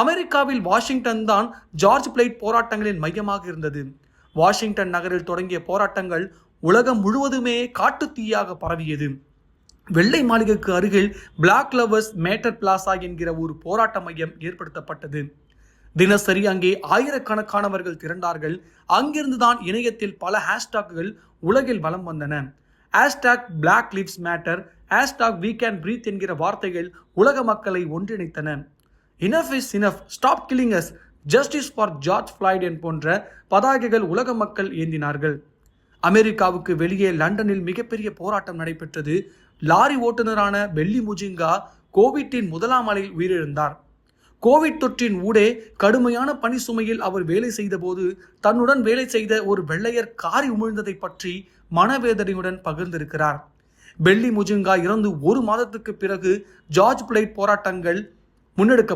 அமெரிக்காவில் வாஷிங்டன் தான் George flight போராட்டங்களின் மையமாக இருந்தது. வாஷிங்டன் நகரில் தொடங்கிய போராட்டங்கள் உலகம் முழுவதுமே காட்டுத்தீயாக பரவியது. வெள்ளை மாளிகைக்கு அருகில் பிளாக் லவர்ஸ் மேட்டர் பிளாசா என்கிற ஒரு போராட்ட மையம் ஏற்படுத்தப்பட்டது. தினசரி அங்கே ஆயிரக்கணக்கானவர்கள் திரண்டார்கள். அங்கிருந்துதான் இணையத்தில் பல ஹேஷ்டாக்குகள் உலகில் வலம் வந்தன. Hashtag black lives matter hashtag we can breathe என்கிற வார்த்தைகள் உலக மக்களை ஒன்றிணைத்தன. Enough is enough stop killing us justice for George ஃபிளாய்டன் போன்ற பதாகைகள் உலக மக்கள் ஏந்தினார்கள். அமெரிக்காவுக்கு வெளியே லண்டனில் மிகப்பெரிய போராட்டம் நடைபெற்றது. லாரி ஓட்டுநரான பெல்லி முஜிங்கா கோவிட்டின் முதலாம் அலையில் உயிரிழந்தார். கோவிட் தொற்றின் ஊடே கடுமையான பணி சுமையில் அவர் வேலை செய்தபோது தன்னுடன் வேலை செய்த ஒரு வெள்ளையர் காரி உமிழ்ந்ததை பற்றி மனவேதனையுடன் பகிர்ந்திருக்கிறார். பெல்லி முஜிங்கா இறந்து ஒரு மாதத்துக்கு பிறகு ஜார்ஜ் பிளைட் போராட்டங்கள் முன்னெடுக்க